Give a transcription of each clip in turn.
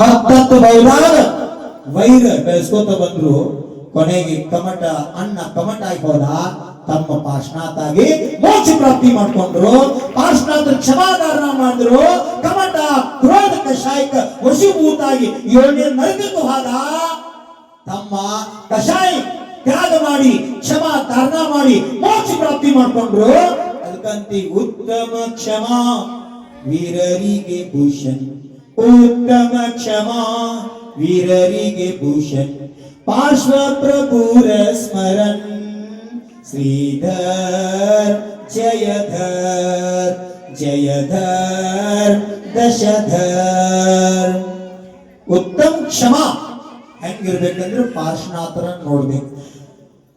ಹತ್ತತ್ತು ಬೈದಾಗ ವೈರ ಬೆಳೆಸ್ಕೋತ ಬಂದ್ರು. ಕೊನೆಗೆ ಕಮಟ, ಅಣ್ಣ ಕಮಟ ಹೋದ ತಮ್ಮ ಪಾರ್ಶ್ನಾಥಾಗಿ ಮೋಕ್ಷ ಪ್ರಾಪ್ತಿ ಮಾಡ್ಕೊಂಡ್ರು. ಪಾರ್ಶ್ವನಾಥರು ಕ್ಷಮಾಧಾರಣ ಮಾಡಿದ್ರು. ಕಮಟ ಕ್ರೋಧ ಕಷಾಯಕ ವಶೀಭೂತಾಗಿ ಏಳನೇ ನರಕಕ್ಕೂ ಹೋದ. ತಮ್ಮ ಕಷಾಯ ತ್ಯಾಗ ಮಾಡಿ ಕ್ಷಮಾ ಧಾರಣ ಮಾಡಿ ಮೋಕ್ಷ ಪ್ರಾಪ್ತಿ ಮಾಡ್ಕೊಂಡ್ರು. ಅದಕ್ಕಂತಿ ಉತ್ತಮ ಕ್ಷಮಾ. ವೀರರಿಗೆ ಭೂಷಣ್. ಉತ್ತಮ ಕ್ಷಮಾ ವೀರರಿಗೆ ಭೂಷಣ್. ಪಾರ್ಶ್ವ ಪ್ರಭುರ ಸ್ಮರನ್. ಶ್ರೀಧರ್, ಜಯಧರ್ ಜಯಧರ್, ದಶಧರ್. ಉತ್ತಮ ಕ್ಷಮಾ ಹೆಂಗಿರ್ಬೇಕಂದ್ರೆ ಪಾರ್ಶ್ವನಾಥರ ನೋಡ್ಬೇಕು.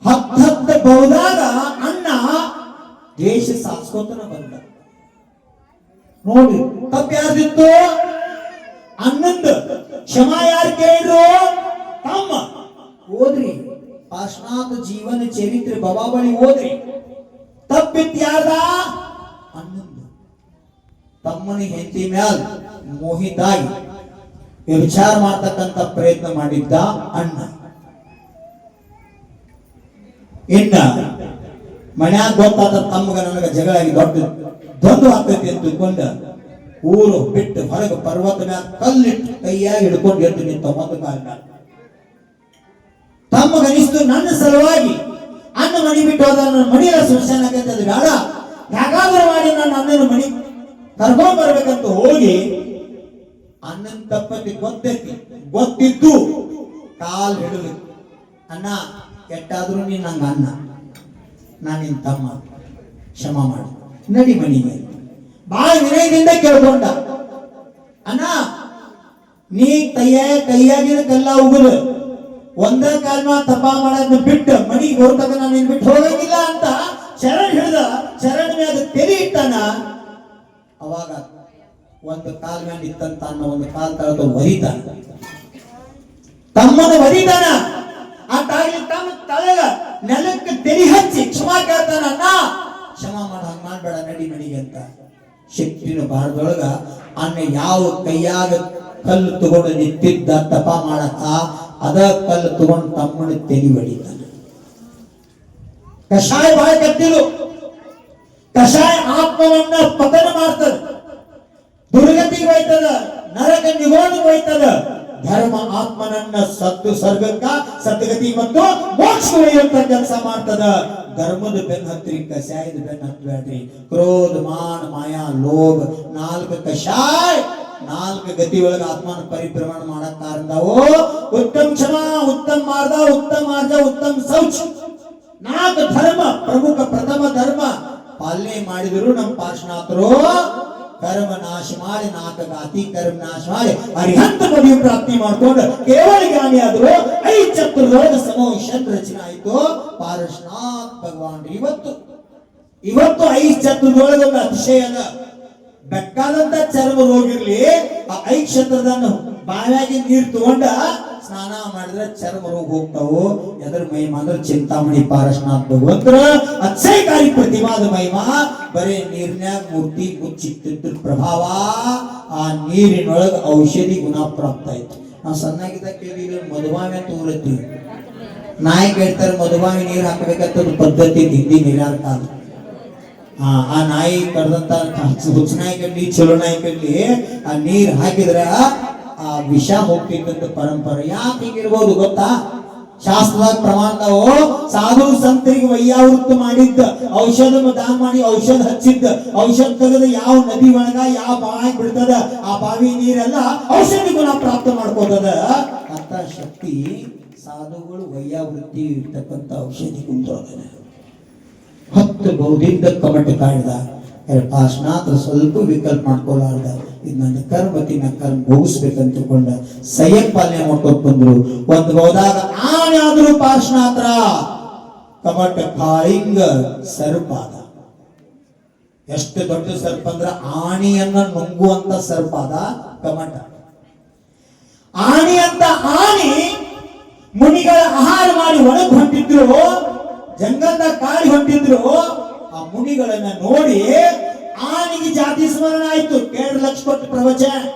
ಹತ್ತ ಹತ್ತ ಬಹುದಾಗ ಅಣ್ಣ ದೇಶ ಸಾಸ್ಕೋತನ ಬಂದ. ನೋಡಿ, ತಪ್ಪ ಯಾರ್ದಿತ್ತು ಅಣ್ಣಂದ ಕ್ಷಮ ಯಾರು ಕೇಳಿದ್ರು ತಮ್ಮ. ಓದ್ರಿ ಪಾಶ್ಚಾತ್ಯ ಜೀವನ ಚರಿತ್ರೆ ಬಳಿ ಓದ್ರಿ ತಪ್ಪಿತ್ ಯಾರ್ದ? ಹನ್ನೊಂದು. ತಮ್ಮನ ಹೆಂಡತಿ ಮ್ಯಾಲ ಮೋಹಿತಾಯಿ ವಿಚಾರ ಮಾಡ್ತಕ್ಕಂತ ಪ್ರಯತ್ನ ಮಾಡಿದ್ದ ಅಣ್ಣ. ಇನ್ನ ಮನ್ಯಾಗ ಗೊತ್ತಾದ ತಮ್ಮಗ ನನಗ ಜಗಳ ದೊಡ್ಡ ದೊಡ್ಡ ಆಗ್ತೈತಿ ಅಂತ ತಿಳ್ಕೊಂಡ ಊರು ಬಿಟ್ಟು ಹೊರಗೆ ಪರ್ವತ ಮ್ಯಾಲ ಕಲ್ಲಿಟ್ಟು ಕೈಯಾಗಿ ಹಿಡ್ಕೊಂಡು ನಿಂತ ಒಂದು ಕಾಲ ತಮ್ಮಗನಿಸ್ತು ನನ್ನ ಸಲುವಾಗಿ ಅನ್ನ ಮಣಿ ಬಿಟ್ಟು ಹೋದ ನನ್ನ ಮಣಿಯ ಅದು ಬೇಡ. ಯಾಕಾದ್ರೂ ಮಾಡಿ ನನ್ನ ಅನ್ನನ ಮಣಿ ಕರ್ಕೊಂಡ್ ಬರ್ಬೇಕಂತ ಹೋಗಿ ಅನ್ನನ್ ತಪ್ಪತಿ ಗೊತ್ತೈತಿ. ಗೊತ್ತಿದ್ದು ಕಾಲ್ ಹಿಡಿದು, ಅಣ್ಣ, ಕೆಟ್ಟಾದ್ರೂ ನೀನ್ ನಂಗ ಅನ್ನ ನಾನು ನಿನ್ ತಮ್ಮ. ಕ್ಷಮ ಮಾಡು. ನಡಿ ಮನಿಗೆ. ಬಾಳ ವಿನಯದಿಂದ ಕೇಳ್ಕೊಂಡ. ಅಣ್ಣ, ನೀ ಕೈಯ ಕೈಯಾಗಿನ ಕಲ್ಲ ಉಗುರು. ಒಂದ ಕಾಲ್ಮ ತಪ್ಪ ಮಾಡೋದನ್ನ ಬಿಟ್ಟು ಮನಿಗೆ ಹೊರತಕ ನಾನು ನಿನ್ ಬಿಟ್ಟು ಹೋಗಂಗಿಲ್ಲ ಅಂತ ಶರಣ್ ಹಿಡಿದ ಶರಣ್ ಮ್ಯಾಗ ತೆರಿ ಇಟ್ಟನ ಅವಾಗ ಒಂದು ಕಾಲ್ ಮ್ಯಾಗ ಇತ್ತಂತ ಅನ್ನ ಒಂದು ಕಾಲ್ ತಳದ ಒರಿತಾನ ತಮ್ಮನ ವರಿತಾನ ಆ ತಾಯಿ ತಮ್ಮ ತಳಗ ನೆಲಕ್ಕೆ ತೆರಿ ಹಚ್ಚಿ ಕ್ಷಮಾ ಕೇಳ್ತಾನ ಅಣ್ಣ ಕ್ಷಮಾ ಮಾಡ, ಹಂಗ ಮಾಡ್ಬೇಡ, ನಡಿ ಅಂತ. ಶಕ್ತಿನ ಬಾರದೊಳಗ ಅನ್ನ ಯಾವ ಕೈಯಾಗ ಕಲ್ಲು ತಗೊಂಡು ನಿಂತಿದ್ದ ತಪ ಮಾಡಕ, ಅದ ಕಲ್ಲು ತಗೊಂಡು ತಮ್ಮನ ತೆಗಿ ಹೊಡಿತಾನ ಕಷಾಯ ಬಾಳ ಕಟ್ಟಿಲು ಕಷಾಯ ಆತ್ಮವನ್ನ ಪತನ ಮಾಡ್ತದ. ದುರ್ಗತಿಗೆ ಹೋಯ್ತದ, ನರಕ ನಿಗೋಣ ಹೋಯ್ತದ. ಧರ್ಮ ಆತ್ಮನನ್ನ ಸತ್ತು, ಸ್ವರ್ಗಕ್ಕ ಸದ್ಗತಿ ಮತ್ತು ಮೋಕ್ಷ ಕೆಲಸ ಮಾಡ್ತದ. ಧರ್ಮದ ಬೆನ್ ಹತ್ತಿರಿ ಕಷಾಯದ ಬೆನ್ ಹತ್ತಬೇಡ್ರಿ ಕ್ರೋಧ, ಮಾನ, ಮಾಯಾ, ಲೋಭ, ನಾಲ್ಕು ಕಷಾಯ, ನಾಲ್ಕು ಗತಿ ಒಳಗ ಆತ್ಮನ ಪರಿಭ್ರಮಣ ಮಾಡಕ್ ಕಾರಣದಾವು. ಉತ್ತಮ ಕ್ಷಮ, ಉತ್ತಮ ಮಾರ್ಗ ಉತ್ತಮ ಮಾರ್ಗ, ಉತ್ತಮ ಶೌಚ. ನಾಲ್ಕು ಧರ್ಮ, ಪ್ರಮುಖ ಪ್ರಥಮ ಧರ್ಮ. ಪಾಲನೆ ಮಾಡಿದ್ರು ನಮ್ಮ ಪಾರ್ಶ್ವನಾಥರು ಕರ್ಮ ನಾಶ ಮಾಡಿ ನಾಲ್ಕು ಅತಿ ಕರ್ಮ ನಾಶ ಮಾಡಿ ಅರಿಹಂತ ಪದವಿ ಪ್ರಾಪ್ತಿ ಮಾಡ್ಕೊಂಡು ಕೇವಲ ಜ್ಞಾನಿ ಆದ್ರು ಐದು ಚತುರ್ದೊಳಗ ಸಮೋಷತ್ ರಚನೆ ಆಯಿತು. ಪಾರಶ್ನಾಥ್ ಭಗವಾನ್ ಇವತ್ತು ಇವತ್ತು ಐದು ಚತುರ್ದೊಳಗ ಒಂದು ಅತಿಶಯ ಅದ. ಬೆಕ್ಕಾದಂತ ಚರ್ಮ ರೋಗ ಇರ್ಲಿ ಆ ಐ ಕ್ಷೇತ್ರದನ್ನು ಬಾವಿಯಾಗಿ ನೀರು ತಗೊಂಡ ಸ್ನಾನ ಮಾಡಿದ್ರೆ ಚರ್ಮ ರೋಗ ಹೋಗ್ತಾವು, ಎದ್ರ ಮಹಿಮಾ ಅಂದ್ರೆ ಚಿಂತಾಮಣಿ ಪಾರಶನಾಥ್ ಭಗವಂತರ ಅಕ್ಷಯಕಾರಿ ಪ್ರತಿಮಾದ ಮಹಿಮಾ, ಬರೇ ನೀರಿನ್ಯಾಗ ಮೂರ್ತಿ ಮುಚ್ಚಿಟ್ಟಿದ್ರ ಪ್ರಭಾವ, ಆ ನೀರಿನೊಳಗ ಔಷಧಿ ಗುಣ ಪ್ರಾಪ್ತ ಆಯ್ತು. ನಾವು ಸಣ್ಣಾಗಿದ್ದ ಕೇಳಿದ್ರೆ ಮಧುವಾಮೆ ತೋರತ್ತೀವಿ ನಾಯಿ ಕೇಳ್ತಾರೆ ಮಧುವಾಮಿ ನೀರು ಹಾಕಬೇಕಂತ ಪದ್ಧತಿ ಹಿಂದಿ ನೀರಾರ ಕಾಲ ಆ ಆ ನಾಯಿ ಕಡ್ದಂತ ಹುಚ್ಚ ನಾಯಿ ಕಡ್ಲಿ, ಚಲೋ ನಾಯಿ ಕಡ್ಲಿ, ಆ ನೀರ್ ಹಾಕಿದ್ರ ಆ ವಿಷ ಹೋಗ್ತಿದ್ದಂತ ಪರಂಪರೆ ಯಾಕೆ ಹಿಂಗಿರ್ಬೋದು ಗೊತ್ತಾ? ಶಾಸ್ತ್ರದಾಗ ಪ್ರಮಾಣವು ಸಾಧು ಸಂತರಿಗೆ ವೈಯಾವೃತ್ತ ಮಾಡಿದ್ದ, ಔಷಧ ದಾನ ಮಾಡಿ ಔಷಧ ಹಚ್ಚಿದ್ದ, ಔಷಧ ತೆಗೆದ ಯಾವ ನದಿ ಒಳಗ ಯಾವ ಬಾವಿ ಬಿಡ್ತದ ಆ ಬಾವಿ ನೀರೆಲ್ಲ ಔಷಧಿ ಗುಣ ಪ್ರಾಪ್ತ ಮಾಡ್ಕೋತದ. ಅಂತ ಶಕ್ತಿ ಸಾಧುಗಳು ವೈಯಾವೃತ್ತಿ ಇರ್ತಕ್ಕಂಥ ಔಷಧಿ ಕುಂತೋದನ ಹತ್ತು ಬೌದ್ಧಿಕ ಕಮಟ ಕಾಯ್ದ ಪಾಶ್ನಾಥ ಸ್ವಲ್ಪ ವಿಕಲ್ಪ ಮಾಡ್ಕೊಲಾರ್ದ. ಇದು ನನ್ನ ಕರ್ಮತಿ ನಾ ಕರ್ಮ ಭೋಗಿಸ್ಬೇಕಂತ ತಿಳ್ಕೊಂಡ ಸಯ್ಯಕ್ ಪಾಲನೆ ಮಾಡ್ಕೊಂಡು ಬಂದ್ರು. ಒಂದು ಹೋದಾಗ ಆನೆ ಪಾಶನಾತ್ರ ಕಮಟ ಕಾಳಿಂಗ ಸರ್ಪಾದ. ಎಷ್ಟು ದೊಡ್ಡ ಸರ್ಪ ಅಂದ್ರ ಆಣಿಯನ್ನ ನುಂಗುವಂತ ಸರ್ಪಾದ ಕಮಟ. ಆಣಿ ಅಂತ ಆಣಿ ಮುನಿಗಳ ಆಹಾರ ಮಾಡಿ ಒಳಗ್ ಹೊಂಟಿದ್ರು ಜಂಗಲ್ದ ಕಾಡಿ ಹೊಂಟಿದ್ರು ಆ ಮುನಿಗಳನ್ನ ನೋಡಿ ಆನಿಗೆ ಜಾತಿ ಸ್ಮರಣ ಆಯ್ತು. ಎರಡು ಲಕ್ಷ ಕೊಟ್ಟು ಪ್ರವಚನ.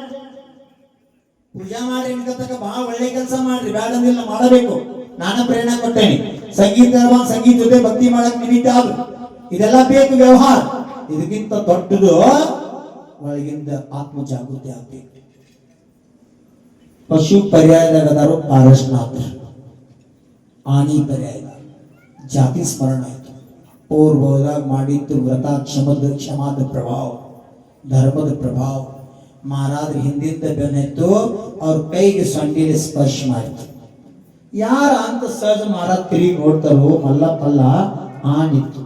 ಪೂಜಾ ಮಾಡಿ ಅನ್ಕತಕ್ಕ ಬಹಳ ಒಳ್ಳೆ ಕೆಲಸ ಮಾಡ್ರಿ. ಬೇಡಂದಿಲ್ಲ ಮಾಡಬೇಕು. ನಾನು ಪ್ರೇರಣೆ ಕೊಟ್ಟೇನೆ. ಸಂಗೀತ ಸಂಗೀತ ಜೊತೆ ಭಕ್ತಿ ಮಾಡಕ್ ನಿಮಿತ್ತ ಆದ್ರು. ಇದೆಲ್ಲ ಬೇಕು ವ್ಯವಹಾರ. ಇದಕ್ಕಿಂತ ದೊಡ್ಡದು ಒಳಗಿಂದ ಆತ್ಮ ಜಾಗೃತಿ ಆಗ್ಬೇಕು. ಪಶು ಪರ್ಯಾಯದಾಗದಾರು ಪಾರಶ್ನಾಥ್ ಆನಿ ಪರ್ಯಾಯ. ಜಾತಿ ಸ್ಮರಣ ಪೂರ್ವದಾಗ ಮಾಡಿತ್ತು ವ್ರತ ಕ್ಷಮದ ಕ್ಷಮಾದ ಪ್ರಭಾವ, ಧರ್ಮದ ಪ್ರಭಾವ. ಮಹಾರಾಜ ಹಿಂದಿದ್ದ ಬೆನ್ನೆತ್ತು ಅವ್ರ ಕೈಗೆ ಸೊಂಡಿಲಿ ಸ್ಪರ್ಶ ಮಾಡಿತು ಯಾರ ಅಂತ ಸಹಜ ಮಹಾರಾಜ್ ತಿರುಗಿ ನೋಡ್ತಾರೋ ಮಲ್ಲ ಪಲ್ಲ ಆನಿತ್ತು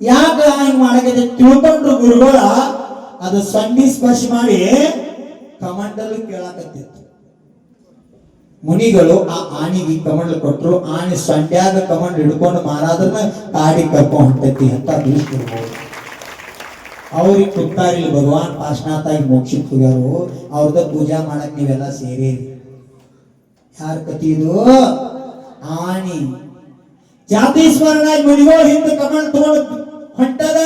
ಯಾಕ ಹಂಗ್ ಮಾಡಕ್ಕೆ ತಿಳ್ಕೊಂಡ್ರು ಗುರುಗಳ, ಅದು ಸಂಡಿ ಸ್ಪರ್ಶ ಮಾಡಿ ಕಮಂಡಲು ಕೇಳಾಕತ್ತಿತ್ತು. ಮುನಿಗಳು ಆ ಆನಿಗೆ ಕಮಂಡ್ ಕೊಟ್ರು. ಆನೆ ಸಂಡ್ಯಾಗ ಕಮಂಡ್ ಹಿಡ್ಕೊಂಡು ಮಾರಾದ್ರನ್ನ ಕಾಡಿ ಕರ್ಕೊಂಡ್ ಹೊಂಟತಿ ಅಂತ ತಿಳಿಸ್ತಿರ್ಬೋದು ಅವ್ರಿಗೆ ಕುತ್ತಾರಿಲ್ಲ ಭಗವಾನ್ ಪಾಶ್ನಾಥಾಗಿ ಮೋಕ್ಷಕ್ಕೆ ಹೋಗ್ಯಾರು ಅವ್ರದ ಪೂಜಾ ಮಾಡಕ್ ನೀವೆಲ್ಲ ಸೇರಿ. ಯಾರ ಕತಿ ಇದು? ಆನಿ. ಜಾತಿ ಸ್ಮರಣ ಮುನಿಗಳು ಹಿಂದೆ ಕಮಂಡ್ ತಗೊಂಡು ಹೊಂಟದ.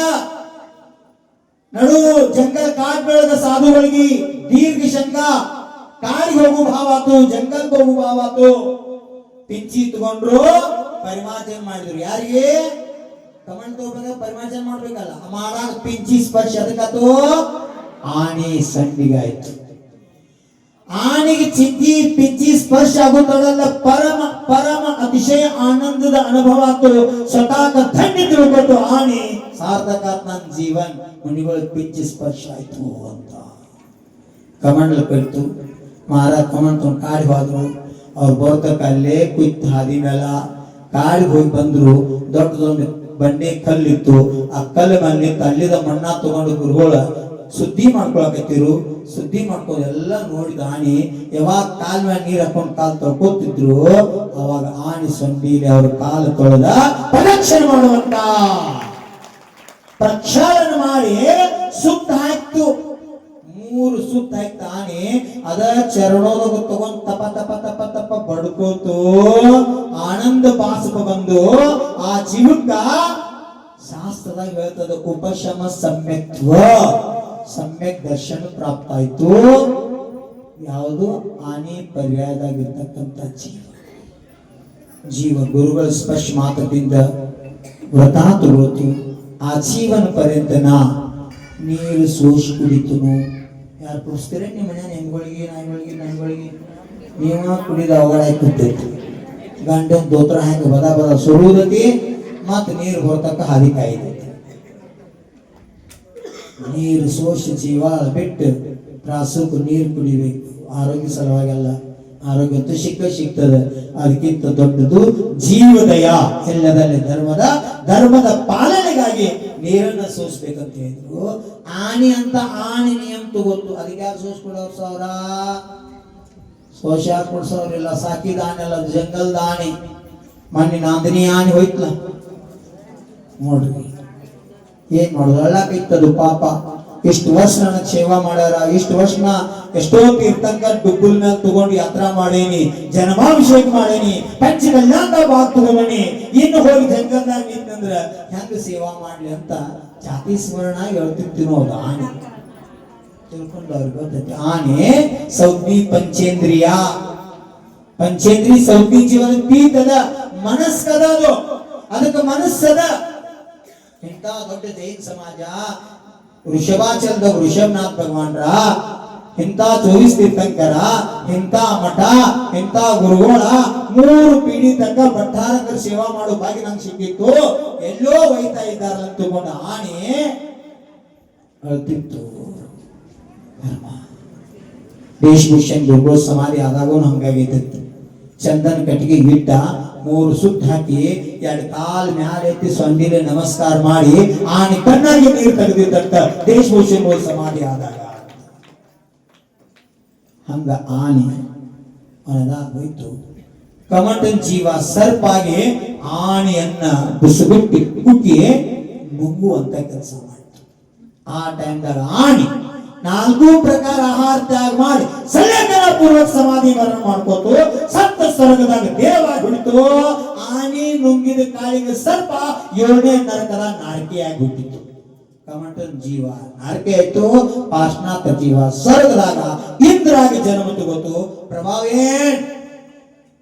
ನಡು ಜಂಗಲ್ ಕಾಡ್ ಬೆಳೆದ ಸಾಧುಗಳಿಗೆ ದೀರ್ಘ ಶಂಕ ಕಾಡಿಗೆ ಹೋಗು ಭಾವ ಆತು, ಜಂಗಲ್ಗೆ ಹೋಗು ಭಾವ ಆತು. ಪಿಂಚಿ ತಗೊಂಡ್ರು ಪರಿಮಾರ್ಜನೆ ಮಾಡಿದ್ರು. ಯಾರಿಗೆ? ಕಮಂಡ್ ತಗೋಬೇಕ ಪರಿಮಾರ್ಜನೆ ಮಾಡ್ಬೇಕಲ್ಲ. ಮಾಡಾಗ ಪಿಂಚಿ ಸ್ಪರ್ಶ. ಅದಕ್ಕದು ಆನೆ ಸಂಡಿಗಾಯ್ತು ಆನೆಗೆ ಚಿಂಚಿ ಪಿಂಚಿ ಸ್ಪರ್ಶ ಆಗುತ್ತಲ್ಲ ಪರಮ ಪರಮ ಅತಿಶಯ ಆನಂದದ ಅನುಭವ ಆತು. ಸ್ವತಃ ಥಂಡಿ ತಿಳ್ಕೊಟ್ಟು ಆನೆ ಸಾರ್ಥಕ ನನ್ನ ಜೀವನ್. ಮುನಿಗಳು ಪಿಂಚಿ ಸ್ಪರ್ಶ ಆಯ್ತು ಅಂತ. ಕಮಂಡಲ್ ಕಲ್ತು. ಮಾರ ಕಮಂಡ್ ತಗೊಂಡು ಕಾಡಿಗೆ ಹೋದ್ರು. ಅವ್ರು ಬೋರ್ತಕ್ಕ ಅಲ್ಲೇ ಕುಯ್ತು ಹಾದಿ ಮೇಲ ಕಾಡಿಗೆ ಹೋಗಿ ಬಂದ್ರು. ದೊಡ್ಡದೊಂದು ಬಂಡೆ ಕಲ್ಲಿತ್ತು. ಆ ಕಲ್ಲು ಮೇಲೆ ನಿಂತು ಅಲ್ಲಿದ ಮಣ್ಣ ತಗೊಂಡು ಗುರುಗಳ ಸುದ್ದಿ ಮಾಡ್ಕೊಳಕತ್ತಿರು ಸುದ್ದಿ ಮಾಡ್ಕೊಂಡು ಎಲ್ಲ ನೋಡಿದ ಆಣಿ ಯಾವಾಗ ಕಾಲ್ ಮೇಲೆ ನೀರು ಹಾಕೊಂಡು ಕಾಲ್ ತೊಳ್ಕೊತಿದ್ರು, ಅವಾಗ ಆಣಿ ಸೊಂಡಿಲಿ ಅವ್ರ ಕಾಲು ತೊಳೆದ ಪ್ರದಕ್ಷಿಣೆ ಮಾಡುವಂತ. ಪ್ರಕ್ಷಾಳನ ಮಾಡಿ ಸುತ್ತ ಹಾಕ್ತು ಮೂರು ಸುತ್ತ ಹಾಕ್ತ ಆನೆ ಅದ ಚರಣೋದಾಗ ತಗೊಂಡ್ ತಪ ತಪ ತಪ ತಪ ಬಡ್ಕೋತು, ಆನಂದ ಪಾಸಕ ಬಂದು ಆ ಜೀವಕ್ಕ ಶಾಸ್ತ್ರದಾಗ ಹೇಳ್ತದ ಉಪಶಮ ಸಮ್ಯಕ್ತ್ವ. ಸಮ್ಯಕ್ ದರ್ಶನ ಪ್ರಾಪ್ತ ಆಯ್ತು ಯಾವುದು? ಆನೆ ಪರ್ಯಾಯದಾಗಿರ್ತಕ್ಕಂಥ ಜೀವ. ಜೀವ ಗುರುಗಳ ಸ್ಪರ್ಶ ಮಾತ್ರದಿಂದ ವ್ರತ ಆ ಜೀವನ ಪರ್ಯಂತನ ನೀರು ಸೋಸಿ ಕುಡಿತನು. ಯಾರು ಕುಡಿಸ್ತೀರ? ನಿಮ್ಮ ಮನೆ ಹೆಣ್ಗಳಿಗೆ ನಾಯಿಗಳಿಗೆ ನಾಯಿಗಳಿಗೆ ನೀವ ಕುಡಿದ ಅವಘಡ ಕುತ್ತೈತಿ ಗಂಡನ ದೋತ್ರ ಹೆಂಗ ಬದ ಬದ ಸುರುವುದತಿ ಮತ್ತು ನೀರು ಹೊರತಕ್ಕ ಹಾದಿ ಕಾಯ್ದೈತಿ ನೀರು ಸೋಸಿ ಜೀವ ಬಿಟ್ಟು ಪ್ರಾಸಕ್ಕೆ ನೀರು ಕುಡಿಬೇಕು. ಆರೋಗ್ಯ ಸಲುವಾಗಲ್ಲ. ಆರೋಗ್ಯ ಅಂತೂ ಸಿಕ್ಕ ಸಿಗ್ತದೆ. ಅದಕ್ಕಿಂತ ದೊಡ್ಡದು ಜೀವದಯ ಎಲ್ಲದಲ್ಲಿ ಧರ್ಮದ ಧರ್ಮದ ಪಾಲನೆಗಾಗಿ ನೀರನ್ನ ಸೋಸ್ಬೇಕಂತ ಹೇಳಿದ್ರು. ಆನೆ ಅಂತ ಆನೆ ನಿಯಮ ತಗೋತು ಅದಕ್ಕೆ ಯಾರು ಸೋಸ್ಕೊಡೋರು ಸಾವಿರ? ಸೋಶ ಕೊಡ್ಸೋರಿಲ್ಲ ಸಾಕಿದ ಆನೆ ಅಲ್ಲ ಜಂಗಲ್ದ ಆನೆ ಮೊನ್ನೆ ನಾಂದಿನಿ ಆನೆ ಹೋಯ್ತಲ್ಲ. ನೋಡ್ರಿ. ಏನ್ ಮಾಡೋದು? ಅಳ್ಳಾಕೈತದು ಪಾಪ. ಇಷ್ಟು ವರ್ಷ ನನಗೆ ಸೇವಾ ಮಾಡ್ಯಾರ. ಇಷ್ಟು ವರ್ಷ ಎಷ್ಟೋ ತೀರ್ಥಂಕರ್ ಡುಬ್ಬುಲ್ ಮೇಲೆ ತಗೊಂಡು ಯಾತ್ರಾ ಮಾಡೇನಿ, ಜನ್ಮಾಭಿಷೇಕ ಮಾಡೇನಿ ಪಂಚ ಕಲ್ಯಾಣ ಭಾಗ ಇನ್ನು ಹೋಗಿ ಜಂಗಲ್ದಾಗ ನಿಂತಂದ್ರ ಹೆಂಗ ಸೇವಾ ಮಾಡ್ಲಿ ಅಂತ ಜಾತಿ ಸ್ಮರಣ ಹೇಳ್ತಿರ್ತೀನೋ ಅದು ಆನೆ. ತಿಳ್ಕೊಂಡು ಅವ್ರಿಗೆ ಗೊತ್ತೈತಿ. ಆನೆ ಸೌಜ್ಞಿ ಪಂಚೇಂದ್ರಿಯ. ಪಂಚೇಂದ್ರಿ ಸೌಜ್ಞಿ ಜೀವನ ಪೀತದ ಮನಸ್ಕದ ಅದು. ಅದಕ್ಕೆ ಮನಸ್ಸದ. ಇಂಥ ದೊಡ್ಡ ಜೈನ್ ಸಮಾಜ. ವೃಷಭಾಚಲದ ವೃಷಭನಾಥ್ ಭಗವಾನ್ರ ಇಂಥ ಜೋಯಿಸ್ ತೀರ್ಥಂಕರ ಇಂಥ ಮಠ, ಇಂಥ ಗುರುಗಳ ಮೂರು ಪೀಡಿ ತನಕ ಭಟ್ಟಾರಕರ ಸೇವಾ ಮಾಡೋ ಭಾಗ್ಯ ನಂಗೆ ಸಿಕ್ಕಿತ್ತು. ಎಲ್ಲೋ ಒಯ್ತಾ ಇದ್ದಾರೆ ಅಂತಕೊಂಡ ಆನೆ ಅಳ್ತಿತ್ತು ದೇಶಭೂಷಣ್ ಗುರುಗಳ ಸಮಾಧಿ ಆದಾಗೂ ಹಂಗಾಗೈತಿತ್ತು ಚಂದನ್ ಕಟ್ಟಿಗೆ ಇಟ್ಟ ಮೂರು ಸುತ್ತ ಹಾಕಿ ಎರಡು ಕಾಲ್ ಮ್ಯಾಲ ಎತ್ತಿ ಸೊಂಡಿಲೆ ನಮಸ್ಕಾರ ಮಾಡಿ ಆನೆ ಕಣ್ಣಾಗಿ ನೀರು ತೆಗೆದಿದ್ದಂತ ದೇಶಭೂಷಣ್ ಸಮಾಧಿ ಆದಾಗ. ಹಂಗ ಆನೆ ಹೋಯ್ತು. ಕಮಟನ್ ಜೀವ ಸರ್ಪಾಗಿ ಆನೆಯನ್ನ ಬಿಸುಬಿಟ್ಟು ಕುಕ್ಕಿ ನುಂಗುವಂತ ಕೆಲಸ ಮಾಡಿತು. ಆ ಟೈಮ್ದಾಗ ಆನೆ ನಾಲ್ಕು ಪ್ರಕಾರ ಆಹಾರ ತ್ಯಾಗ ಮಾಡಿ ಸಂಲೇಖನ ಪೂರ್ವಕ ಸಮಾಧಿ ಮರಣ ಮಾಡ್ಕೋತು. ಸತ್ತ ಸ್ವರ್ಗದಾಗ ದೇವ ಹುಟ್ಟಿತು ಆನೆ ನುಂಗಿದ ಕಾಳಿಗೆ ಸರ್ಪ ಏಳನೇ ನರಕದ ನಾರಿಕೆಯಾಗಿ ಹುಟ್ಟಿತು. ಕಮಟನ್ ಜೀವ. ಆರ್ಕೆ ಆಯ್ತು. ಪಾಶ್ನಾಥ ಜೀವ. ಸ್ವರ್ಗದಾಗ ಇಂದ್ರಾಗಿ ಜನ್ಮ ತಗೋತು ಪ್ರಭಾವೇ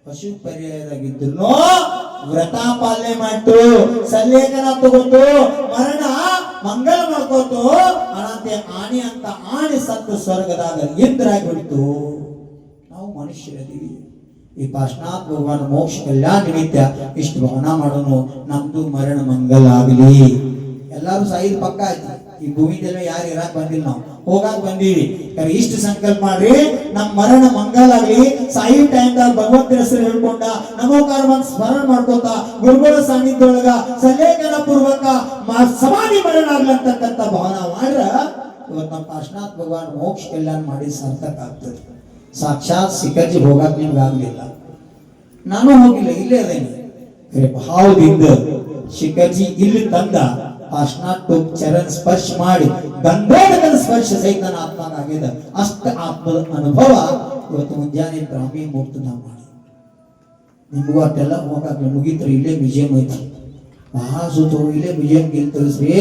ಪಶು ಪರ್ಯಾಯದಾಗಿದ್ರು ವ್ರತ ಪಾಲನೆ ಮಾಡ್ತು ಸಲ್ಲೇಖನ ತಗೋತು ಮರಣ ಮಂಗಳ ಮಾಡ್ಕೋತು. ಅನಂತೆ ಆಣಿ ಅಂತ ಆಣಿ ಸತ್ತು ಸ್ವರ್ಗದಾಗ ಇಂದ್ರಾಗಿ ಬಿಡ್ತು ನಾವು ಮನುಷ್ಯರದಿವಿ ಈ ಪಾಶ್ನಾಥ್ ಭಗವಾನ್ ಮೋಕ್ಷ ಕಲ್ಯಾಣ ನಿಮಿತ್ತ ಇಷ್ಟು ಭವನ ಮಾಡೋನು. ನಮ್ದು ಮರಣ ಮಂಗಲ ಆಗಲಿ. ಎಲ್ಲಾರು ಸಾಯಿ ಪಕ್ಕ ಆಯ್ತು. ಈ ಭೂಮಿ ಮೇಲೆ ಯಾರು ಇರಾಕ್ ಬಂದಿಲ್ಲ ನಾವು. ಹೋಗಾಕ್ ಬಂದೀವಿ ಇಷ್ಟು ಸಂಕಲ್ಪ ಮಾಡ್ರಿ. ನಮ್ ಮರಣ ಮಂಗಲ್ ಆಗ್ಲಿ. ಸಾಯಿ ಟೈಮ್ದಾಗ ಭಗವಂತನ ಹೆಸರು ಹೇಳ್ಕೊಂಡ ನಮೋಕಾರ ಸ್ಮರಣ ಮಾಡ್ಕೊತ ಗುರುಗಳ ಸಾನ್ನಿಧ್ಯ ಸಲೇಖನ ಪೂರ್ವಕ ಸಮಾಧಿ ಮರಣ ಆಗ್ಲಂತಕ್ಕಂತ ಭಾವನ ಮಾಡ್ರ ಇವತ್ತು ನಮ್ಮ ಕಾಶನಾಥ್ ಭಗವಾನ್ ಮೋಕ್ಷ ಕಲ್ಯಾಣ ಮಾಡಿ ಸಾರ್ಥಕ ಆಗ್ತದೆ. ಸಾಕ್ಷಾತ್ ಸಿಕ್ಕಜ್ಜಿ ಹೋಗಾಕ್ ನಿಮ್ಗೆ ಆಗ್ಲಿಲ್ಲ. ನಾನು ಹೋಗಿಲ್ಲ, ಇಲ್ಲೇ ಅದೇನಿ ಭಾವದಿಂದ ಶಿಖರ್ಜಿ ಇಲ್ಲಿ ತಂದ ಕಾಶನಾಥ್ ಚರಣ ಸ್ಪರ್ಶ ಮಾಡಿ ಗಂಧೋದಕದ ಸ್ಪರ್ಶ ಸಹಿತ ನನ್ನ ಆತ್ಮಗ ಅಷ್ಟ ಆತ್ಮದ ಅನುಭವ ಇವತ್ತು ಮುಂಜಾನೆ ಬ್ರಾಹ್ಮಿ ಮುಕ್ತ ನಾವು ಮಾಡಿ ನಿಮಗೂ ಅಷ್ಟೆಲ್ಲ ಹೋಗಕ್ಕೆ ಮುಗಿತ್ರಿ, ಇಲ್ಲೇ ಮ್ಯೂಸಿಯಂ ಐತಿ ಬಹಳ ಸುತ್ತು ಇಲ್ಲೇ ಮ್ಯೂಸಿಯಂ ಗಿಲ್ ತೋರಿಸ್ರಿ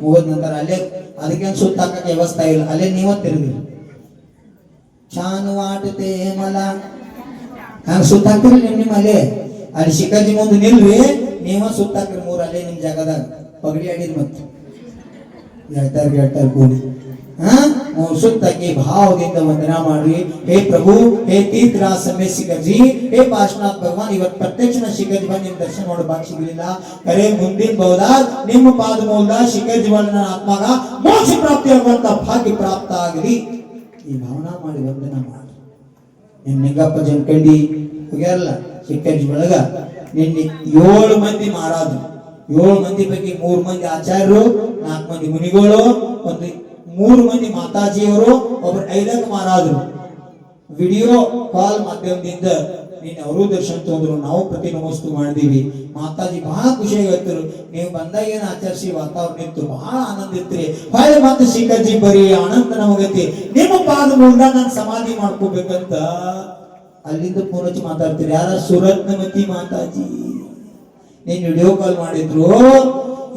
ಮುಗಿದ ನಂತರ ಅಲ್ಲೇ ಅದಕ್ಕೇನು ಸುತ್ತಾಕ ವ್ಯವಸ್ಥೆ ಇಲ್ಲ. ಅಲ್ಲೇ ನೀವ ತಿರುಗಿ ಶಾನು ವಾಟತೆ ಮಲ ನಾನು ಸುತ್ತಾಕ್ತಿರಿ ನಿಮ್ ನಿಮ್ಮ ಅಲ್ಲೇ ಅಲ್ಲಿ ಶಿಖರ್ಜಿ ಮುಂದೆ ನಿಲ್ರಿ, ನೀವ ಸುತ್ತಾಕ್ರಿ ಮೂರ್ ಅಲ್ಲೇ ನಿಮ್ ಜಾಗದಾಗ. ಪಗಡಿ ಆಡಿದ್ರು ಮತ್ತೆ. ಹೇಳ್ತಾರ ಹೇಳ್ತಾರ ಹಾ? ಮೂರ್ ಭಾವದಿಂದ ವಂದನಾ ಮಾಡಿ, ಹೇ ಪ್ರಭು, ಹೇ ತೀರ್ಥರಾಜ ಸಮೇತ ಶಿಖರ್ಜಿ ಹೇ ಪಾಶ್ವನಾಥ್ ಭಗವಾನ್, ಇವತ್ತು ಪ್ರತ್ಯಕ್ಷನ ಶಿಖರ್ಜಿ ಬಂದು ನಿಮ್ ದರ್ಶನ ಮಾಡೋ ಭಾಗ ಸಿಗಲಿಲ್ಲ ಕರೆ ಮುಂದಿನ ಬಹುದಾಗ ನಿಮ್ಮ ಪಾದ ಮೂಲದ ಶಿಖರ್ಜಿ ಬಂದ ನನ್ನ ಆತ್ಮಗ ಮೋಕ್ಷ ಪ್ರಾಪ್ತಿ ಆಗುವಂತ ಭಾಗ್ಯ ಪ್ರಾಪ್ತ ಆಗಲಿ. ಈ ಭಾವನಾ ಮಾಡಿ ವಂದನಾ ಮಾಡಿ. ನಿಮ್ ನಿಂಗಪ್ಪ ಜನ್ಕಂಡಿ? ಹೋಗ್ಯಾರಲ್ಲ ಶಿಕ್ಕಂಜಿ ಒಳಗ. ನಿನ್ನೆ ಏಳು ಮಂದಿ ಮಾರಾದ್ರು ಏಳು ಮಂದಿ ಪೈಕಿ ಮೂರು ಮಂದಿ ಆಚಾರ್ಯರು, ನಾಲ್ಕು ಮಂದಿ ಮುನಿಗಳು, ಒಂದು ಮೂರು ಮಂದಿ ಮಾತಾಜಿಯವರು ಒಬ್ರು ಐದಕ್ಕೆ ಮಾರಾದ್ರು ವಿಡಿಯೋ ಕಾಲ್ ಮಾಧ್ಯಮದಿಂದ ನೀನು ಅವರು ದರ್ಶನ ತಗೊಂಡ್ರು, ನಾವು ಪ್ರತಿ ನಮಸ್ತು ಮಾಡಿದೀವಿ. ಮಾತಾಜಿ ಬಹಳ ಆಗ್ತರು ನೀವು ಬಂದಾಗ ಏನು ಆಚರಿಸಿ, ವಾತಾವರಣ ಇತ್ತು, ಬಹಳ ಆನಂದ ಇತ್ತು ಹೊಳೆ ಮತ್ತೆ ಶಿಖರ್ಜಿ, ಬರೀ ಆನಂದ ನಮಗತಿ. ನಿಮ್ಮ ಪಾದ ಮುಂದ ನಾನು ಸಮಾಧಿ ಮಾಡ್ಕೋಬೇಕಂತ ಅಲ್ಲಿಂದ ಪೂರ್ವಜಿ ಮಾತಾಡ್ತೀರಿ. ಯಾರ ಸುರತ್ನಮತಿ ಮಾತಾಜಿ? ನೀನ್ ವಿಡಿಯೋ ಕಾಲ್ ಮಾಡಿದ್ರು,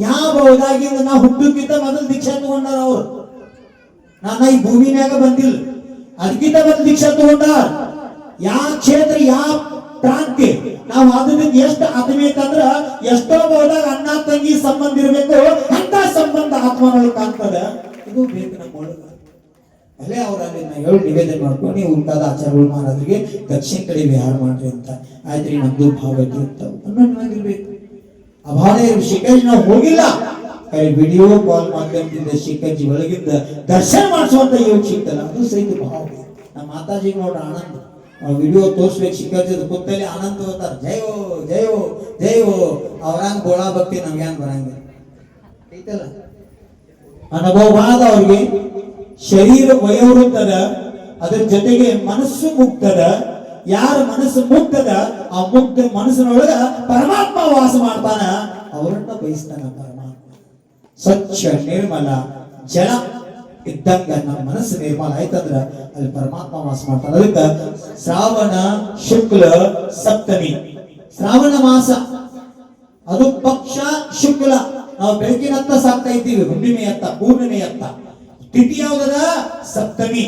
ಯಾವ ಹೋದಾಗಿಂದ ನಾ ಹುಟ್ಟಕ್ಕಿಂತ ಮೊದಲು ದೀಕ್ಷಾ ತಗೊಂಡಾರ ಅವ್ರು? ನಾನು ಈ ಭೂಮಿ ಮ್ಯಾಗ ಬಂದಿಲ್ಲ. ಅದಕ್ಕಿಂತ ಮೊದಲು ದೀಕ್ಷಾ ತಗೊಂಡಾರ? ಯಾವ ಕ್ಷೇತ್ರ ಯಾವ ಪ್ರಾಂತಿ ನಾವು ಅದರಿಂದ ಎಷ್ಟು ಆತ್ಮೀಯತೆ ಅಂದ್ರ ಎಷ್ಟೋ ಹೋದಾಗ ಅಣ್ಣ, ತಂಗಿ ಸಂಬಂಧ ಇರಬೇಕು ಅಂತ ಸಂಬಂಧ ಆತ್ಮಗಳು ಕಾಣ್ತದ. ಇದು ಬೇಕು ನಮ್ಮ ಒಳಗ. ಅಲ್ಲೇ ಅವರಲ್ಲಿ ಹೇಳಿ ನಿವೇದನೆ ಮಾಡ್ಕೊಂಡು ನೀವು ಉಂಟಾದ ಆಚಾರಗಳು ಮಾಡೋದ್ರಿಗೆ ದಕ್ಷಿಣ ಕಡೆ ವಿಹಾರ ಮಾಡ್ರಿ ಅಂತ. ಆಯ್ತ್ರಿ ನಮ್ದು ಭಾವ ಅಂತ ಅನ್ನೋದಿರ್ಬೇಕು ಅಭಾವನೆ ಶಿಖರ್ಜಿ ನಾವು ಹೋಗಿಲ್ಲ. ವಿಡಿಯೋ ಕಾಲ್ ಮಾಧ್ಯಮದಿಂದ ಶಿಖರ್ಜಿ ಒಳಗಿಂದ ದರ್ಶನ ಮಾಡಿಸುವಂತ ಯೋಗ ಸಿಗ್ತಲ್ಲ ಅದು ಸಹಿತ ಭಾವ ನಮ್ಮ ಮಾತಾಜಿಗೆ ನೋಡ್ರ ಆನಂದ. ವಿಡಿಯೋ ತೋರಿಸ್ಬೇಕು ಶಿಖರ್ಜಿ ಕುತ್ತಲ್ಲಿ ಆನಂದ ಹೋಗ್ತಾರ ಜಯೋ ಜಯೋ ಜಯೋ ಅವ್ರಂಗ್ ಗೋಳಾ ಭಕ್ತಿ ನಮ್ಗೆ ಹಂಗ್ ಬರಂಗಿಲ್ಲ. ಐತಲ್ಲ? ಅನುಭವವಾದ ಅವ್ರಿಗೆ. ಶರೀರ ವಯೋವೃತ್ತದ ಅದ್ರ ಜೊತೆಗೆ ಮನಸ್ಸು ಮುಕ್ತದ ಯಾರ ಮನಸ್ಸು ಮುಗ್ಧದ ಆ ಮುಗ್ಧ ಮನಸ್ಸಿನೊಳಗ ಪರಮಾತ್ಮ ವಾಸ ಮಾಡ್ತಾನ, ಅವರನ್ನ ಬಯಸ್ತಾನ ಪರಮಾತ್ಮ. ಸ್ವಚ್ಛ, ನಿರ್ಮಲ ಜಲ ಇದ್ದಂಗ ನಮ್ಮ ಮನಸ್ಸು ನಿರ್ಮಲ ಆಯ್ತಂದ್ರ ಅಲ್ಲಿ ಪರಮಾತ್ಮ ವಾಸ ಮಾಡ್ತಾನ. ಅದಕ್ಕ ಶ್ರಾವಣ, ಶುಕ್ಲ, ಸಪ್ತಮಿ. ಶ್ರಾವಣ ಮಾಸ, ಅದು ಪಕ್ಷ, ಶುಕ್ಲ. ನಾವು ಬೆಳಕಿನತ್ತ ಸಾಕ್ತಾ ಇದ್ದೀವಿ, ಹುಣ್ಣಿಮೆಯತ್ತ, ಪೂರ್ಣಿಮೆಯತ್ತ. ತಿಥಿ ಯಾವ್ದದ? ಸಪ್ತಮಿ.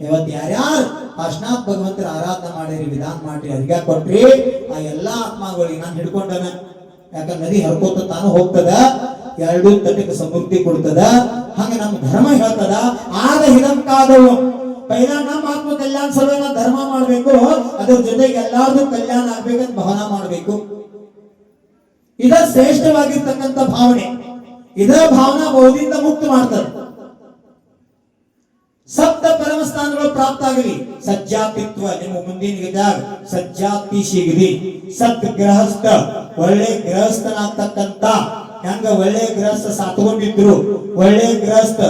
ಇವತ್ತು ಯಾರ್ಯಾರು ಕಾಶನಾಥ್ ಭಗವಂತರ ಆರಾಧನೆ ಮಾಡಿರಿ, ವಿಧಾನ ಮಾಡಿ ಅರ್ಗ ಕೊಟ್ರಿ, ಆ ಎಲ್ಲಾ ಆತ್ಮಗಳಿಗೆ ನಾನು ಹಿಡ್ಕೊಂಡನ. ಯಾಕ ನದಿ ಹರ್ಕೋತ ತಾನು ಹೋಗ್ತದ, ಎರಡು ತಟಕ್ಕೆ ಸಮೃದ್ಧಿ ಕೊಡ್ತದ, ಹಾಗೆ ನಮ್ಮ ಧರ್ಮ ಹೇಳ್ತದ, ಆದ ಹಿಡಂಕಾದವು ಪೈಲ ನಮ್ಮ ಆತ್ಮ ಕಲ್ಯಾಣ ನಾವು ಧರ್ಮ ಮಾಡ್ಬೇಕು, ಅದ್ರ ಜೊತೆಗೆ ಎಲ್ಲಾರ್ದು ಕಲ್ಯಾಣ ಆಗ್ಬೇಕಂತ ಭಾವನಾ ಮಾಡ್ಬೇಕು. ಇದ ಶ್ರೇಷ್ಠವಾಗಿರ್ತಕ್ಕಂಥ ಭಾವನೆ. ಇದರ ಭಾವನಾ ಬಹುದಿಂದ ಮುಕ್ತ ಮಾಡ್ತದೆ. ಸಪ್ತ ಪರಮ ಸ್ಥಾನಗಳು ಪ್ರಾಪ್ತ ಆಗಲಿ ಸಜ್ಜಾತಿತ್ವ ನಿಮ್ಮ ಮುಂದಿನ ಇದ್ದಾಗ ಸಜ್ಜಾತಿ ಸಿಗಲಿ ಸತ್ ಗೃಹಸ್ಥ, ಒಳ್ಳೆ ಗೃಹಸ್ಥನಾಗ್ತಕ್ಕಂತ ಹೆಂಗ ಒಳ್ಳೆ ಗೃಹಸ್ಥ ಸಾತ್ಕೊಂಡಿದ್ರು. ಒಳ್ಳೆ ಗೃಹಸ್ಥ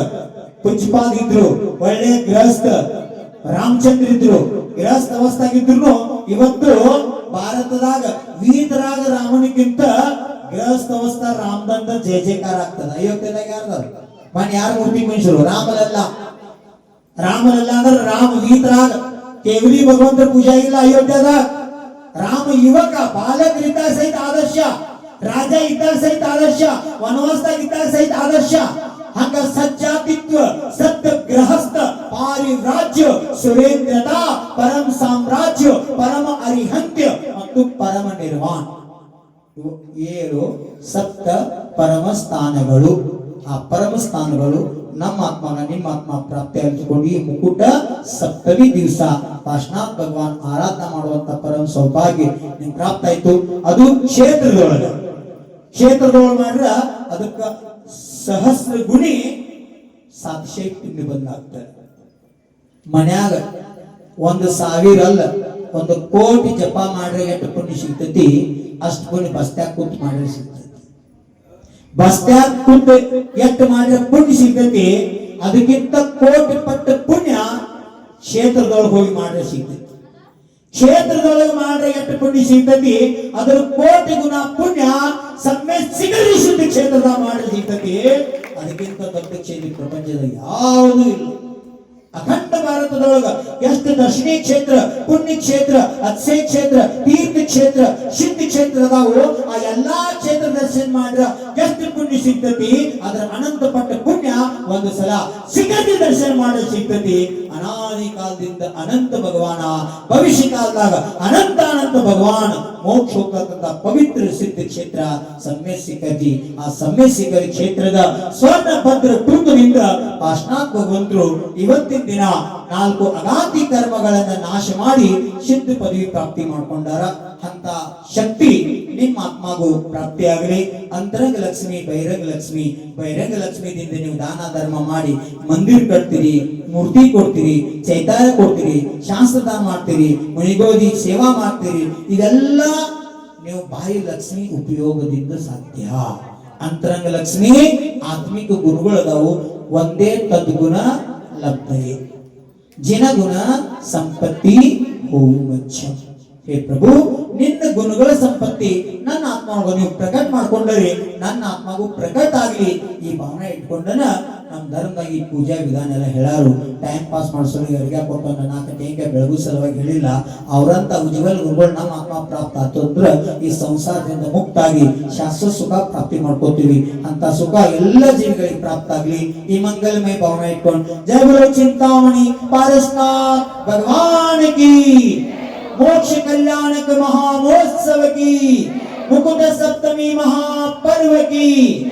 ಇದ್ರು ಒಳ್ಳೆ ಗೃಹಸ್ಥ ರಾಮಚಂದ್ರ ಇದ್ರು ಗೃಹಸ್ಥ ಅವಸ್ಥಾಗಿದ್ರು ಇವತ್ತು ಭಾರತದಾಗ ವೀರರಾಗ ರಾಮನಿಗಿಂತ ಗೃಹಸ್ಥ ಅವಸ್ಥಾ ರಾಮದಂದ ಜಯ ಜಯಕಾರ ಆಗ್ತದ. ಅಯೋಧ್ಯದಾಗ ಯಾರ್ದಾರ ಮನ್ ಯಾರು ಮೂರ್ತಿ ಮನುಷ್ಯರು? ರಾಮನಲ್ಲ ರಾಮನಲ್ಲ ಅಂದ್ರೆ ರಾಮ ಗೀತರಾದ ಕೇವಲಿ ಭಗವಂತ ಪೂಜಾ ಇಲ್ಲ ಅಯೋಧ್ಯದ. ರಾಮ ಯುವಕ ಬಾಲಕರಿದ್ದಾಗ ಸಹಿತ ಆದರ್ಶ. ರಾಜ ಇದ್ದಾಗ ಸಹಿತ ಆದರ್ಶ. ವನವಾಸದಾಗ ಇದ್ದಾಗ ಸಹಿತ ಆದರ್ಶ. ಹಂಗ ಸಜ್ಜಾತಿತ್ವ, ಸತ್ಯ ಗೃಹಸ್ಥ, ಪಾರಿವ್ರಾಜ್ಯ ಸುರೇಂದ್ರತ ಪರಮ ಸಾಮ್ರಾಜ್ಯ, ಪರಮ ಅರಿಹಂತ್ಯ ಮತ್ತು ಪರಮ ನಿರ್ವಾಣ. ಏಳು ಸಪ್ತ ಪರಮ ಸ್ಥಾನಗಳು ಆ ಪರಮ ಸ್ಥಾನಗಳು ನಮ್ಮ ಆತ್ಮನ ನಿಮ್ಮ ಆತ್ಮ ಪ್ರಾಪ್ತಿ ಹಂಚಿಕೊಂಡು ಈ ಮುಕುಟ ಸಪ್ತಮಿ ದಿವಸ ಪಾಶ್ನಾಥ್ ಭಗವಾನ್ ಆರಾಧನೆ ಮಾಡುವಂತ ಪರಮ ಸೌಭಾಗ್ಯ ನಿಮ್ ಪ್ರಾಪ್ತ ಆಯ್ತು. ಅದು ಕ್ಷೇತ್ರದೊಳಗ. ಕ್ಷೇತ್ರದೊಳಗ ಮಾಡ್ರ ಅದಕ್ಕ ಸಹಸ್ರ ಗುಣಿ ಸಾಕ್ಷೇಕ್ತಿ ಬಂದಾಗ್ತದೆ. ಮನ್ಯಾಗ ಒಂದು ಸಾವಿರ ಅಲ್ಲ, ಒಂದು ಕೋಟಿ ಜಪ ಮಾಡ್ರೆ ಎಷ್ಟು ಪುಣ್ಯ ಸಿಗ್ತತಿ, ಅಷ್ಟು ಪುಣ್ಯ ಬಸ್ತ್ಯಾಗ ಕೂತ್ ಮಾಡ್ರೆ ಸಿಗ್ತೈತಿ. ಬಸ್ತ್ಯಾಗ ಕುಂತ ಎಷ್ಟು ಮಾಡಿದ ಪುಣ್ಯ ಸಿಗ್ತೈತಿ ಅದಕ್ಕಿಂತ ಕೋಟಿ ಪಟ್ಟು ಪುಣ್ಯ ಕ್ಷೇತ್ರದೊಳಗೆ ಹೋಗಿ ಮಾಡಿದ್ರೆ ಸಿಗ್ತೈತಿ ಕ್ಷೇತ್ರದೊಳಗೆ ಮಾಡಿದ್ರೆ ಎಷ್ಟು ಪುಣ್ಯ ಸಿಗ್ತೈತಿ ಅದ್ರ ಕೋಟಿ ಗುಣ ಪುಣ್ಯ ಸಮ್ಮೆ ಸಿಗಲಿ ಶುದ್ಧ ಕ್ಷೇತ್ರದ ಮಾಡಿ ಸಿಗ್ತೈತಿ ಅದಕ್ಕಿಂತ ದೊಡ್ಡ ಕ್ಷೇತ್ರ ಪ್ರಪಂಚದಲ್ಲಿ ಯಾವುದೂ ಇಲ್ಲ. ಅಖಂಡ ಭಾರತದೊಳಗ ಎಷ್ಟು ದರ್ಶನೀಯ ಕ್ಷೇತ್ರ, ಪುಣ್ಯ ಕ್ಷೇತ್ರ ಅಕ್ಷಯ ಕ್ಷೇತ್ರ, ತೀರ್ಥ ಕ್ಷೇತ್ರ ಸಿದ್ಧ ಕ್ಷೇತ್ರ ಅದಾವು, ಆ ಎಲ್ಲಾ ಕ್ಷೇತ್ರ ದರ್ಶನ ಮಾಡ್ರ ಎಷ್ಟು ಪುಣ್ಯ ಸಿಗ್ತತಿ, ಅದರ ಅನಂತ ಪಟ್ಟ ಪುಣ್ಯ ಒಂದು ಸಲ ಸಿಗತಿ ದರ್ಶನ ಮಾಡಲು ಸಿಗ್ತತಿ. ಅನಾದಿ ಕಾಲದಿಂದ ಅನಂತ ಭಗವಾನ ಭವಿಷ್ಯ ಕಾಲದಾಗ ಅನಂತ ಅನಂತ ಭಗವಾನ್ ಮೋಕ್ಷ ಪವಿತ್ರ ಸಿದ್ಧ ಕ್ಷೇತ್ರ ಸಮ್ಯ ಸಿಕ್ಕತಿ ಆ ಸಮ್ಯ ಸಿಕ್ಕರಿ ಕ್ಷೇತ್ರದ ಸ್ವರ್ಣ ಭದ್ರ ತುಂಬಿನಿಂದ ಪಾಶ್ನಾತ್ ಭಗವಂತರು ಇವತ್ತಿನ ದಿನ ನಾಲ್ಕು ಅಗಾತಿ ಕರ್ಮಗಳನ್ನ ನಾಶ ಮಾಡಿ ಸಿದ್ಧ ಪದವಿ ಪ್ರಾಪ್ತಿ ಮಾಡ್ಕೊಂಡಾರ. ಆತ್ಮಗೂ ಪ್ರಾಪ್ತಿಯಾಗಲಿ. ಅಂತರಂಗ ಲಕ್ಷ್ಮಿ ಬಹಿರಂಗ ಲಕ್ಷ್ಮಿ ಬಹಿರಂಗ ಲಕ್ಷ್ಮಿದಿಂದ ನೀವು ದಾನ ಧರ್ಮ ಮಾಡಿ, ಮಂದಿರ ಕಟ್ತೀರಿ, ಮೂರ್ತಿ ಕೊಡ್ತೀರಿ, ಚೈತಾರ ಕೊಡ್ತೀರಿ, ಶಾಸ್ತ್ರದಾನ ಮಾಡ್ತೀರಿ, ಮುನಿಗೋದಿ ಸೇವಾ ಮಾಡ್ತೀರಿ, ಇದೆಲ್ಲ ನೀವು ಬಾಯಿ ಲಕ್ಷ್ಮಿ ಉಪಯೋಗದಿಂದ ಸಾಧ್ಯ. ಅಂತರಂಗ ಲಕ್ಷ್ಮಿ ಆತ್ಮಿಕ ಗುರುಗಳದಾವು ಒಂದೇ ತದ್ಗುಣ ಲಬ್ಧಯೇ ಜಿನಗುಣ ಸಂಪತ್ತಿ, ಹೋಮಚ್ಚ. ಹೇ ಪ್ರಭು ನಿನ್ನ ಗುಣಗಳ ಸಂಪತ್ತಿ ನನ್ನ ಆತ್ಮಗೂ ನೀವು ಪ್ರಕಟ ಮಾಡ್ಕೊಂಡರೆ ನನ್ನ ಆತ್ಮಗೂ ಪ್ರಕಟ ಆಗ್ಲಿ. ಈ ಭಾವನೆ ಇಟ್ಕೊಂಡನ ನಮ್ಮ ಧರ್ಮದಾಗ ಈ ಪೂಜಾ ವಿಧಾನ ಎಲ್ಲ ಹೇಳಾರು. ಟೈಮ್ ಪಾಸ್ ಮಾಡಿಸೋರಿಗೆ ಅಡಿಗೆ ಕೊಟ್ಟು ನಾಲ್ಕು ಟೇಂಕೆ ಬೆಳಗು ಸಲುವಾಗಿ ಹೇಳಿಲ್ಲ. ಅವರಂತ ಉಜ್ವಲ ಗುರುಗಳು ನಮ್ಮ ಆತ್ಮ ಪ್ರಾಪ್ತ ಆತು ಅಂದ್ರೆ ಈ ಸಂಸಾರದಿಂದ ಮುಕ್ತಾಗಿ ಶಾಸ್ತ್ರ ಸುಖ ಪ್ರಾಪ್ತಿ ಮಾಡ್ಕೋತೀವಿ. ಅಂತ ಸುಖ ಎಲ್ಲ ಜೀವಿಗಳಿಗೆ ಪ್ರಾಪ್ತ ಆಗ್ಲಿ. ಈ ಮಂಗಲಮಯ ಭಾವನೆ ಇಟ್ಕೊಂಡು ಜಯ ಚಿಂತಾಮಣಿ, ಪಾರಸ್ನಾಥ್, ಭಗವಾನ್ ಕಿ. मोक्ष कल्याणक महामहोत्सव की मुकुट सप्तमी महापर्व की।